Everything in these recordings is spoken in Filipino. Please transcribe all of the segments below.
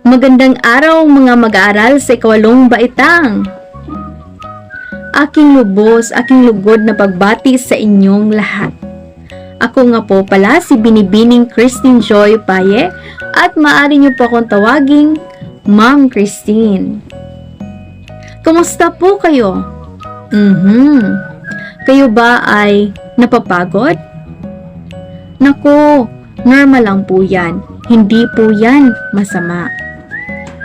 Magandang araw mga mag-aaral sa ikawalong baitang. Aking lubos, aking lugod na pagbati sa inyong lahat. Ako nga po pala si Binibining Christine Joy Paye at maaari niyo po akong tawaging Ma'am Christine. Kumusta po kayo? Mhm. Kayo ba ay napapagod? Nako, normal lang po yan. Hindi po yan masama.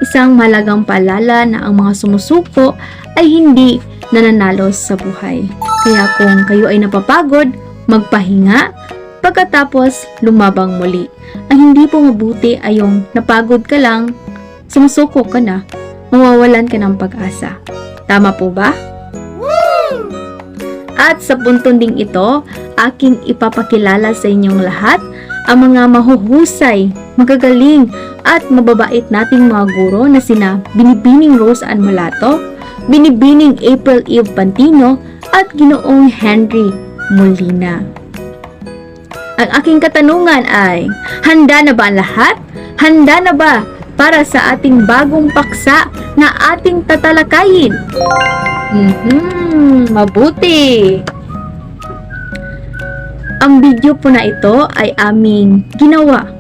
Isang malagang paalala na ang mga sumusuko ay hindi nananalo sa buhay. Kaya kung kayo ay napapagod, magpahinga, pagkatapos lumabang muli. Ang hindi po mabuti ay yung napagod ka lang, sumusuko ka na, mawawalan ka ng pag-asa. Tama po ba? At sa puntong ding ito, aking ipapakilala sa inyong lahat ang mga mahuhusay, magagaling at mababait nating mga guro na sina Binibining Rose Ann Malato, Binibining April Eve Pantino at Ginoong Henry Molina. Ang aking katanungan ay, handa na ba ang lahat? Handa na ba para sa ating bagong paksa na ating tatalakayin? Mhm, mabuti! Ang video po na ito ay aming ginawa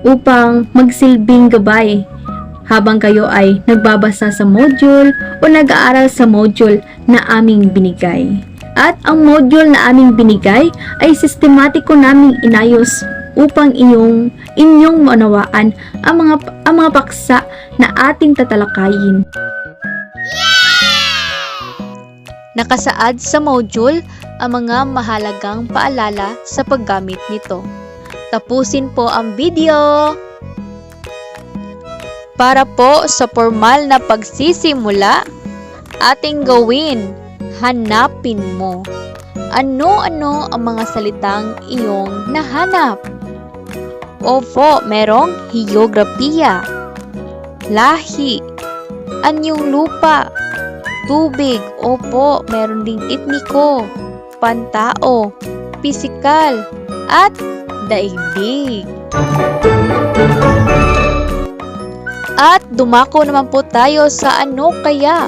upang magsilbing gabay habang kayo ay nagbabasa sa module o nag-aaral sa module na aming binigay. At ang module na aming binigay ay sistematiko naming inayos upang inyong inyong manawaan ang mga ang mga paksa na ating tatalakayin. Nakasaad sa module ang mga mahalagang paalala sa paggamit nito. Tapusin po ang video! Para po sa formal na pagsisimula, ating gawin, hanapin mo. Ano-ano ang mga salitang iyong nahanap? Opo, merong geografiya, lahi, anyong lupa, tubig, opo, meron ding etniko, pantao, pisikal, at daigdig. At dumako naman po tayo sa ano kaya?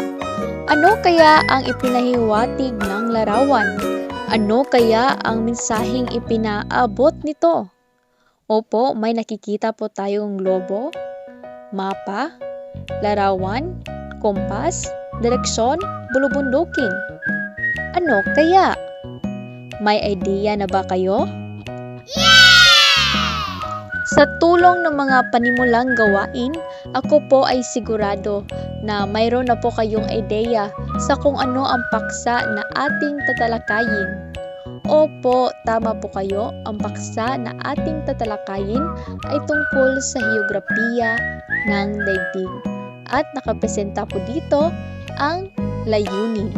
Ano kaya ang ipinahiwatig ng larawan? Ano kaya ang mensaheng ipinaabot nito? Opo, may nakikita po tayong globo, mapa, larawan, kompas, direksyon, bulubundukin. Ano kaya? May idea na ba kayo? Sa tulong ng mga panimulang gawain, ako po ay sigurado na mayroon na po kayong ideya sa kung ano ang paksa na ating tatalakayin. Opo, tama po kayo. Ang paksa na ating tatalakayin ay tungkol sa heograpiya ng daigdig. At nakapresenta po dito ang layunin.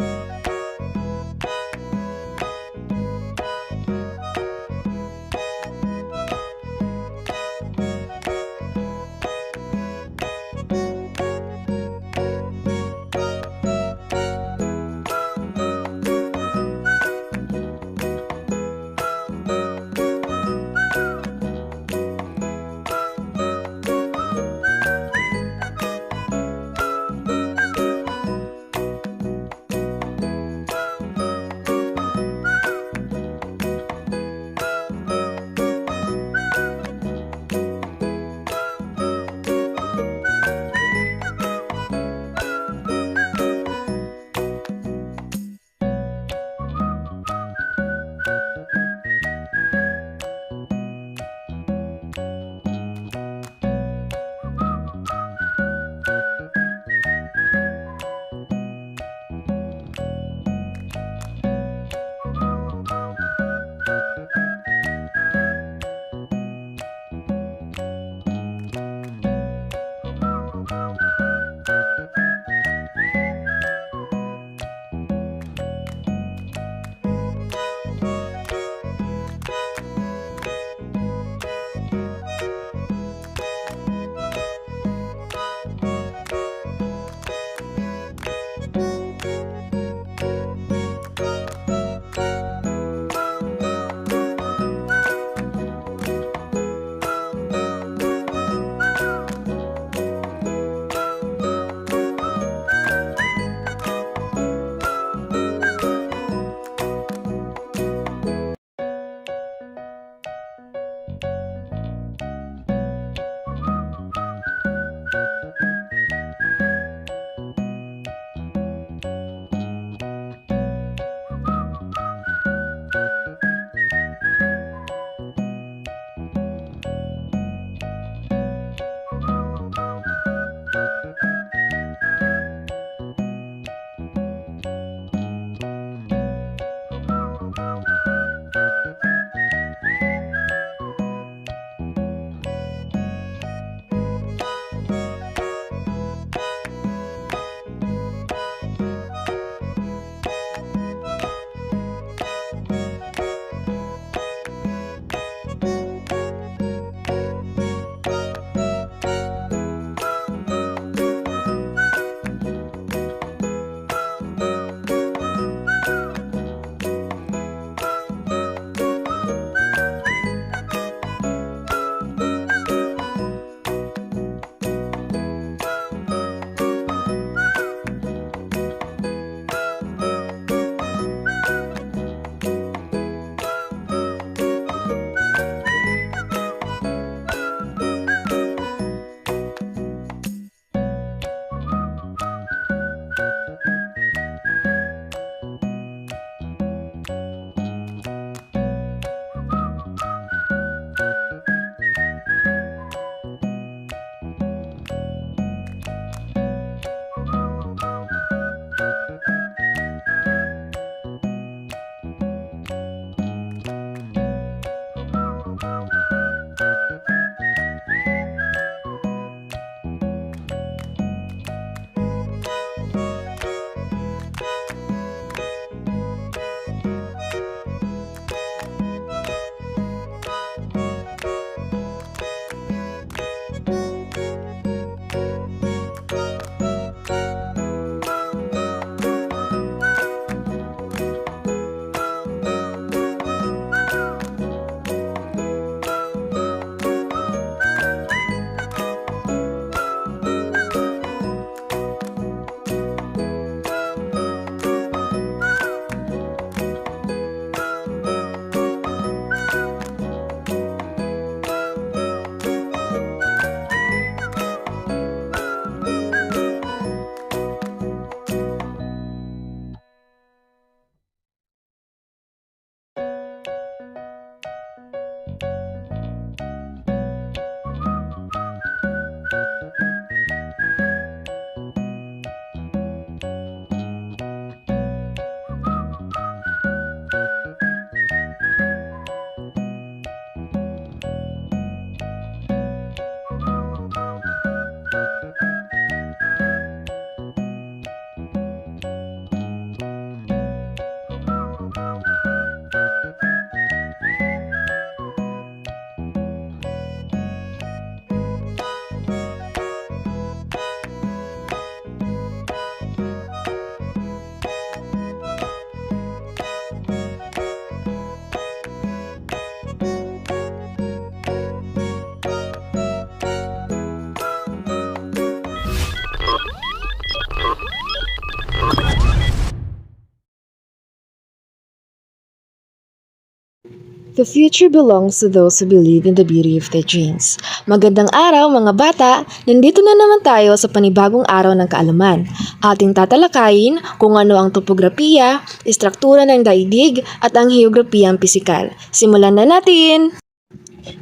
The future belongs to those who believe in the beauty of their dreams. Magandang araw mga bata! Nandito na naman tayo sa panibagong araw ng kaalaman. Ating tatalakayin kung ano ang topografiya, istruktura ng daigdig at ang heograpiyang pisikal. Simulan na natin!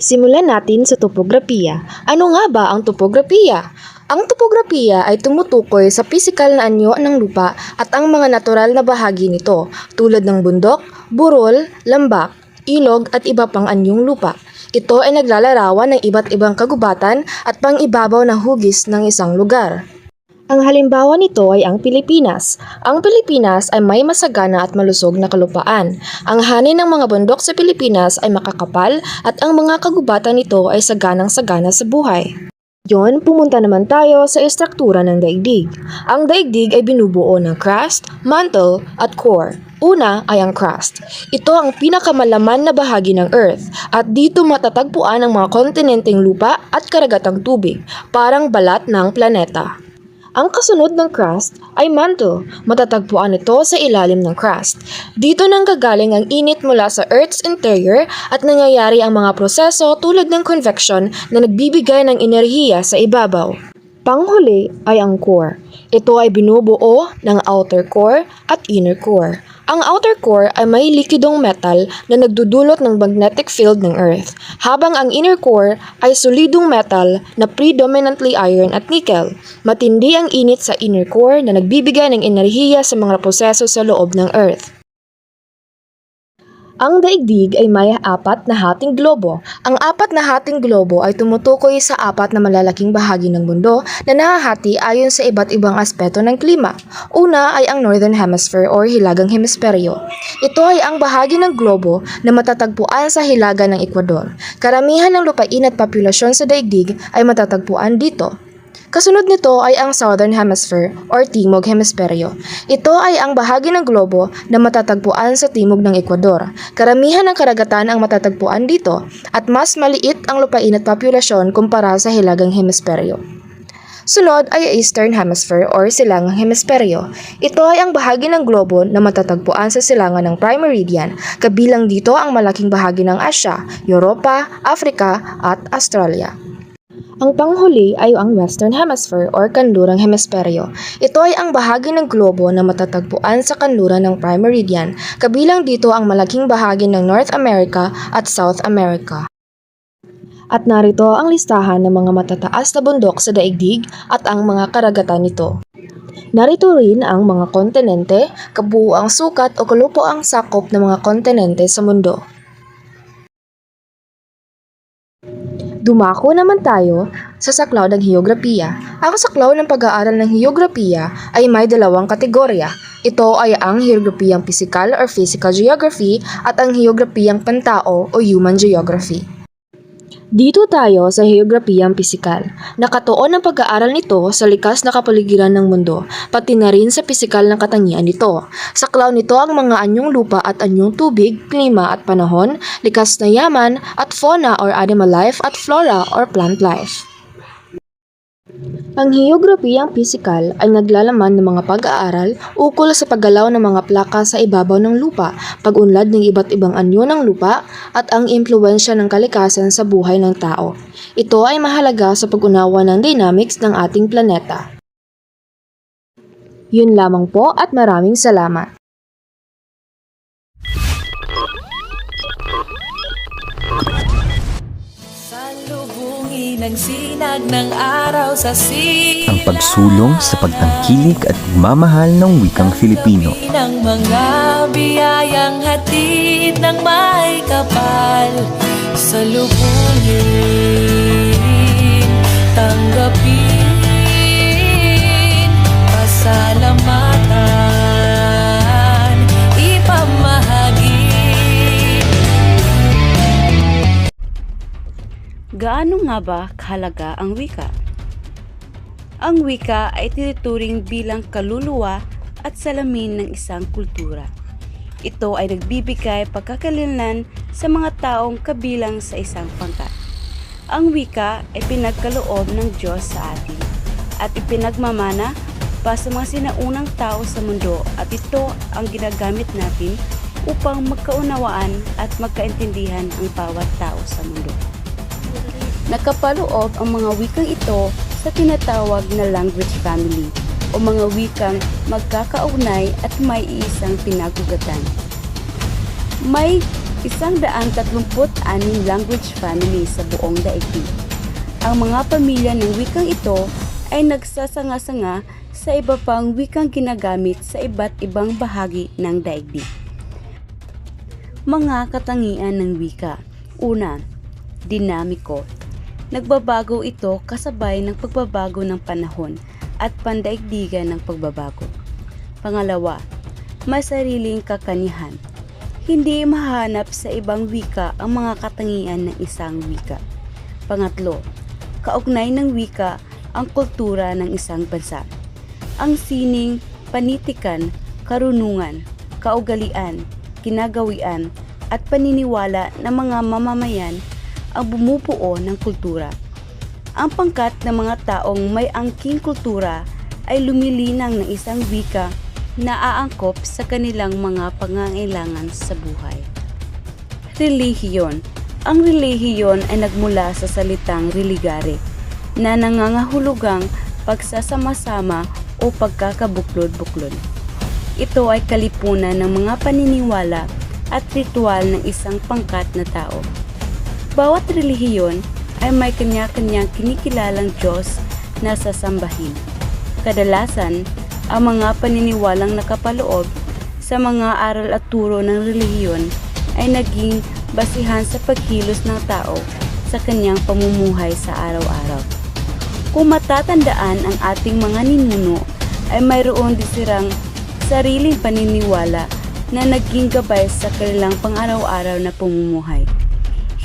Simulan natin sa topografiya. Ano nga ba ang topografiya? Ang topografiya ay tumutukoy sa pisikal na anyo ng lupa at ang mga natural na bahagi nito tulad ng bundok, burol, lambak, ilog at iba pang anyong lupa. Ito ay naglalarawan ng iba't ibang kagubatan at pangibabaw na hugis ng isang lugar. Ang halimbawa nito ay ang Pilipinas. Ang Pilipinas ay may masagana at malusog na kalupaan. Ang hanin ng mga bundok sa Pilipinas ay makakapal at ang mga kagubatan nito ay saganang-sagana sa buhay. Yon, pumunta naman tayo sa istruktura ng daigdig. Ang daigdig ay binubuo ng crust, mantle, at core. Una ay ang crust. Ito ang pinakamalaman na bahagi ng Earth at dito matatagpuan ang mga kontinenteng lupa at karagatang tubig, parang balat ng planeta. Ang kasunod ng crust ay mantle. Matatagpuan ito sa ilalim ng crust. Dito nang gagaling ang init mula sa Earth's interior at nangyayari ang mga proseso tulad ng convection na nagbibigay ng enerhiya sa ibabaw. Panghuli ay ang core. Ito ay binubuo ng outer core at inner core. Ang outer core ay may likidong metal na nagdudulot ng magnetic field ng Earth, habang ang inner core ay solidong metal na predominantly iron at nickel. Matindi ang init sa inner core na nagbibigay ng enerhiya sa mga proseso sa loob ng Earth. Ang daigdig ay may apat na hating globo. Ang apat na hating globo ay tumutukoy sa apat na malalaking bahagi ng mundo na nahahati ayon sa iba't ibang aspeto ng klima. Una ay ang Northern Hemisphere or Hilagang Hemisperyo. Ito ay ang bahagi ng globo na matatagpuan sa hilaga ng Ecuador. Karamihan ng lupain at populasyon sa daigdig ay matatagpuan dito. Kasunod nito ay ang Southern Hemisphere or Timog Hemisperyo. Ito ay ang bahagi ng globo na matatagpuan sa timog ng Ecuador. Karamihan ng karagatan ang matatagpuan dito at mas maliit ang lupain at populasyon kumpara sa Hilagang Hemisperyo. Sunod ay Eastern Hemisphere or Silangang Hemisperyo. Ito ay ang bahagi ng globo na matatagpuan sa silangan ng Prime Meridian. Kabilang dito ang malaking bahagi ng Asya, Europa, Africa at Australia. Ang panghuli ay ang Western Hemisphere or Kanlurang Hemisperyo. Ito ay ang bahagi ng globo na matatagpuan sa kanluran ng Prime Meridian. Kabilang dito ang malaking bahagi ng North America at South America. At narito ang listahan ng mga matataas na bundok sa daigdig at ang mga karagatan nito. Narito rin ang mga kontinente, kabuuang sukat o kalupoang sakop ng mga kontinente sa mundo. Dumako naman tayo sa saklaw ng heograpiya. Ang saklaw ng pag-aaral ng heograpiya ay may dalawang kategorya. Ito ay ang heograpiyang physical or physical geography at ang heograpiyang pantao o human geography. Dito tayo sa heograpiyang pisikal. Nakatuon ang pag-aaral nito sa likas na kapaligiran ng mundo, pati na rin sa pisikal na katangian nito. Saklaw nito ang mga anyong lupa at anyong tubig, klima at panahon, likas na yaman at fauna or animal life at flora or plant life. Ang heograpiyang pisikal ay naglalaman ng mga pag-aaral ukol sa paggalaw ng mga plaka sa ibabaw ng lupa, pag-unlad ng iba't ibang anyo ng lupa, at ang impluensya ng kalikasan sa buhay ng tao. Ito ay mahalaga sa pag-unawa ng dynamics ng ating planeta. Yun lamang po at maraming salamat. Salubungin ang sinag ng araw sa silang ang pagsulong sa pagtangkilik at pagmamahal ng wikang Filipino. ng mga biyayang hatid ng may kapal Salubungin, tanggapin, pasalamatan, Gaano nga ba kahalaga ang wika? Ang wika ay tinuturing bilang kaluluwa at salamin ng isang kultura. Ito ay nagbibigay pagkakalinlan sa mga taong kabilang sa isang pangkat. Ang wika ay pinagkaloob ng Diyos sa atin at ipinagmamana pa sa mga sinaunang tao sa mundo at ito ang ginagamit natin upang magkaunawaan at magkaintindihan ang bawat tao sa mundo. Nakapaloob ang mga wikang ito sa tinatawag na language family o mga wikang magkakaugnay at may isang pinagugatan. May isang daang tatlumput anim language family sa buong daigdig. Ang mga pamilya ng wikang ito ay nagsasanga-sanga sa iba pang wikang ginagamit sa iba't ibang bahagi ng daigdig. Mga katangian ng wika. Una, dinamiko. Nagbabago ito kasabay ng pagbabago ng panahon at pandaigdigan ng pagbabago. Pangalawa, may sariling kakanihan. Hindi mahanap sa ibang wika ang mga katangian ng isang wika. Pangatlo, kaugnay ng wika ang kultura ng isang bansa. Ang sining, panitikan, karunungan, kaugalian, kinagawian, at paniniwala ng mga mamamayan ang bumubuo ng kultura. Ang pangkat ng mga taong may angking kultura ay lumilinang ng isang wika na aangkop sa kanilang mga pangangailangan sa buhay. Relihiyon Ang relihiyon ay nagmula sa salitang religare na nangangahulugang pagsasama-sama o pagkakabuklod-buklod. Ito ay kalipunan ng mga paniniwala at ritual ng isang pangkat na tao. Bawat relihiyon ay may kanya-kanyang kinikilalang Diyos na sasambahin. Kadalasan, ang mga paniniwalang nakapaloob sa mga aral at turo ng relihiyon ay naging basihan sa pagkilos ng tao sa kanyang pamumuhay sa araw-araw. Kung matatandaan ang ating mga ninuno, ay mayroon din silang sariling paniniwala na naging gabay sa kanilang pang-araw-araw na pamumuhay.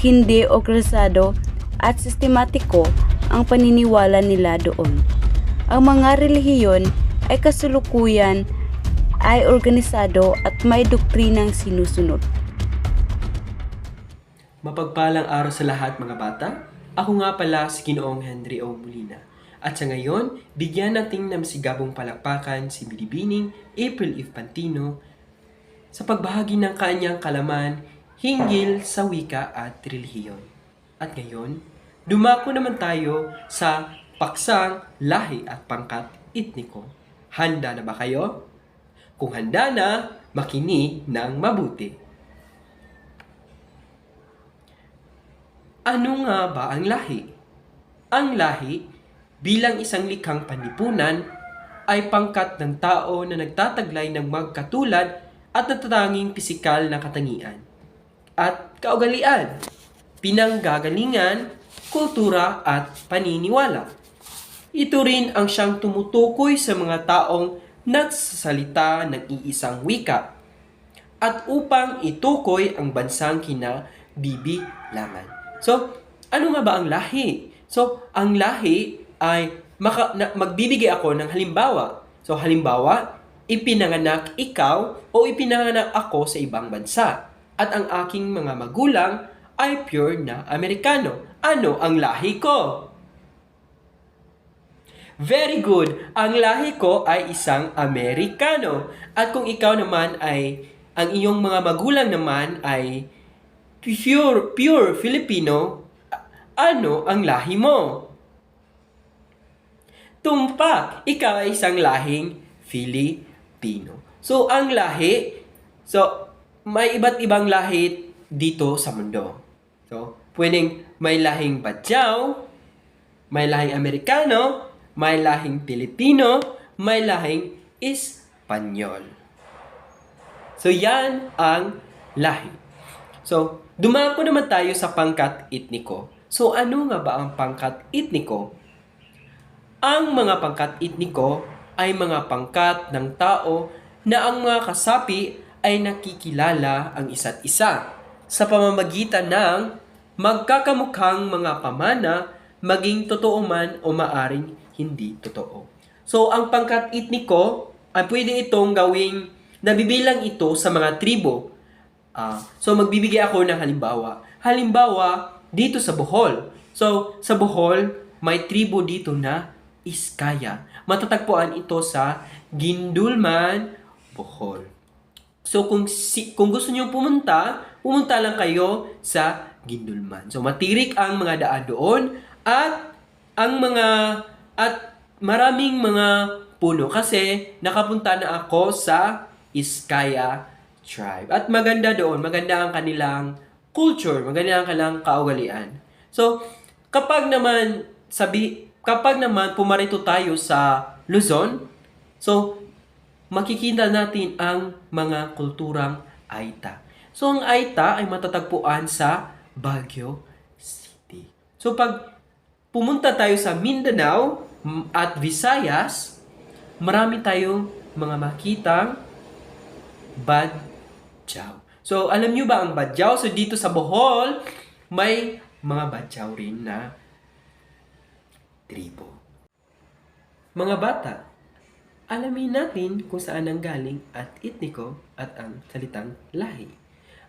Hindi organisado at sistematiko ang paniniwala nila doon. Ang mga relihiyon ay kasulukuyan ay organisado at may doktrinang sinusunod. Mapagpalang araw sa lahat mga bata. Ako nga pala si Ginoong Henry O. Molina. At sa ngayon, bigyan natin ng sigabong palakpakan si Bilibining April Eve Pantino sa pagbahagi ng kanyang kalaman hinggil sa wika at relihiyon. At ngayon, dumako naman tayo sa paksang lahi at pangkat etniko. Handa na ba kayo? Kung handa na, makinig ng mabuti. Ano nga ba ang lahi? Ang lahi, bilang isang likhang panlipunan, ay pangkat ng tao na nagtataglay ng magkatulad at natatanging pisikal na katangian at kaugalian, pinanggagalingan, kultura at paniniwala. Ito rin ang siyang tumutukoy sa mga taong nagsasalita ng iisang wika at upang itukoy ang bansang kinabibilangan. So, ano nga ba ang lahi? So, ang lahi ay maka, na, magbibigay ako ng halimbawa. So, halimbawa, ipinanganak ikaw o ipinanganak ako sa ibang bansa. At ang aking mga magulang ay pure na Amerikano. Ano ang lahi ko? Very good. Ang lahi ko ay isang Amerikano. At kung ikaw naman ay, ang iyong mga magulang naman ay pure, pure Filipino, ano ang lahi mo? Tumpak, ikaw ay isang lahing Filipino. So, ang lahi, so, may iba't ibang lahi dito sa mundo. So, pwedeng may lahing Badyaw, may lahing Amerikano, may lahing Pilipino, may lahing Espanyol. So, yan ang lahi. So, dumako naman tayo sa pangkat etniko. So, ano nga ba ang pangkat etniko? Ang mga pangkat etniko ay mga pangkat ng tao na ang mga kasapi ay nakikilala ang isa't isa sa pamamagitan ng magkakamukhang mga pamana maging totoo man o maaring hindi totoo. So, ang pangkat etniko ay pwede itong gawing nabibilang ito sa mga tribo. Ah, so, magbibigay ako ng halimbawa. Halimbawa, dito sa Bohol. So, sa Bohol, may tribo dito na Iskaya. Matatagpuan ito sa Gindulman, Bohol. So kung si, kung gusto niyo pumunta, pumunta lang kayo sa Gindulman. So matirik ang mga daan doon at ang mga at maraming mga puno kasi nakapunta na ako sa Iskaya tribe. At maganda doon, maganda ang kanilang culture, maganda ang kanilang kaugalian. So, kapag naman sabi kapag naman pumarito tayo sa Luzon, so makikita natin ang mga kulturang Aita. So, ang Aita ay matatagpuan sa Baguio City. So, pag pumunta tayo sa Mindanao at Visayas, marami tayong mga makitang badyaw. So, alam nyo ba ang badyaw? So, dito sa Bohol, may mga badyaw rin na tribo. Mga bata, alamin natin kung saan ang galing at etniko at ang salitang lahi.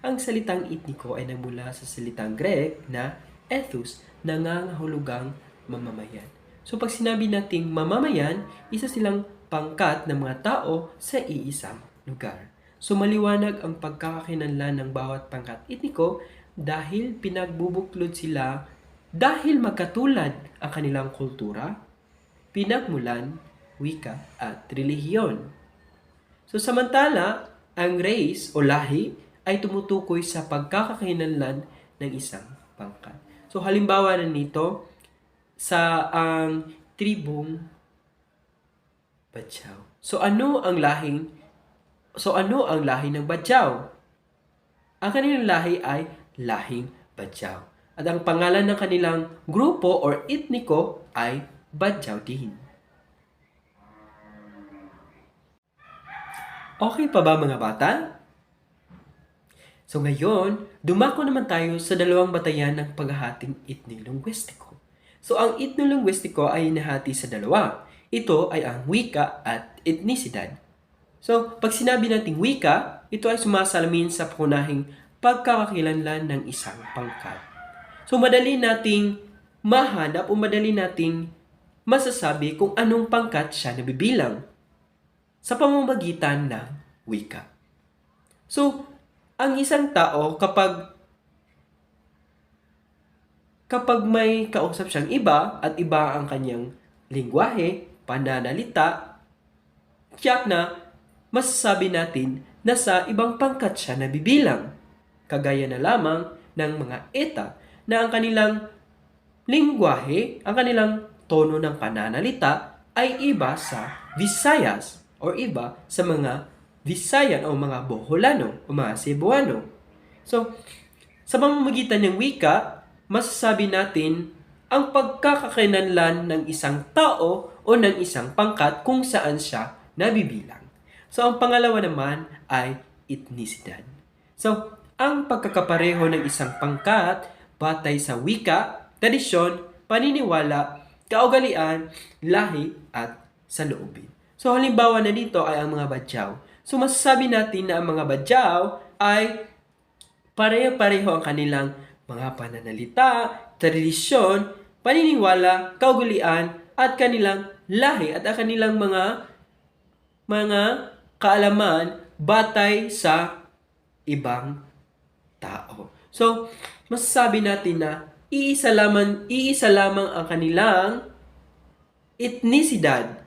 Ang salitang etniko ay nagmula sa salitang Grek na ethos, nangangahulugang mamamayan. So pag sinabi nating mamamayan, isa silang pangkat ng mga tao sa iisang lugar. So maliwanag ang pagkakakinanlan ng bawat pangkat etniko dahil pinagbubuklod sila dahil magkatulad ang kanilang kultura, pinagmulan, wika at relihiyon. So samantala, ang race o lahi ay tumutukoy sa pagkakakinanlan ng isang pangkat. So halimbawa na nito sa ang tribong Badyaw. So ano ang lahing So ano ang lahi ng Badyaw? Ang kanilang lahi ay lahing Badyaw. At ang pangalan ng kanilang grupo or etniko ay Badyaw din. Okay pa ba mga bata? So ngayon, dumako naman tayo sa dalawang batayan ng paghahating etnolingwistiko. So ang etnolingwistiko ay nahati sa dalawa. Ito ay ang wika at etnisidad. So, pag sinabi nating wika, ito ay sumasalamin sa pangunahing pagkakakilanlan ng isang pangkat. So, madali nating mahanap o madali nating masasabi kung anong pangkat siya nabibilang sa pamamagitan ng wika. So, ang isang tao kapag kapag may kausap siyang iba at iba ang kanyang lingwahe, pananalita, tiyak na masasabi natin na sa ibang pangkat siya nabibilang. Kagaya na lamang ng mga eta na ang kanilang lingwahe, ang kanilang tono ng pananalita ay iba sa Visayas or iba sa mga Visayan o mga Boholano o mga Cebuano. So, sa pamamagitan ng wika, masasabi natin ang pagkakakinanlan ng isang tao o ng isang pangkat kung saan siya nabibilang. So, ang pangalawa naman ay etnisidad. So, ang pagkakapareho ng isang pangkat batay sa wika, tradisyon, paniniwala, kaugalian, lahi, at saloobin. So, halimbawa na dito ay ang mga badyaw. So, masasabi natin na ang mga badyaw ay pareho-pareho ang kanilang mga pananalita, tradisyon, paniniwala, kaugalian, at kanilang lahi at ang kanilang mga mga kaalaman batay sa ibang tao. So, masasabi natin na iisa lamang, iisa lamang ang kanilang etnisidad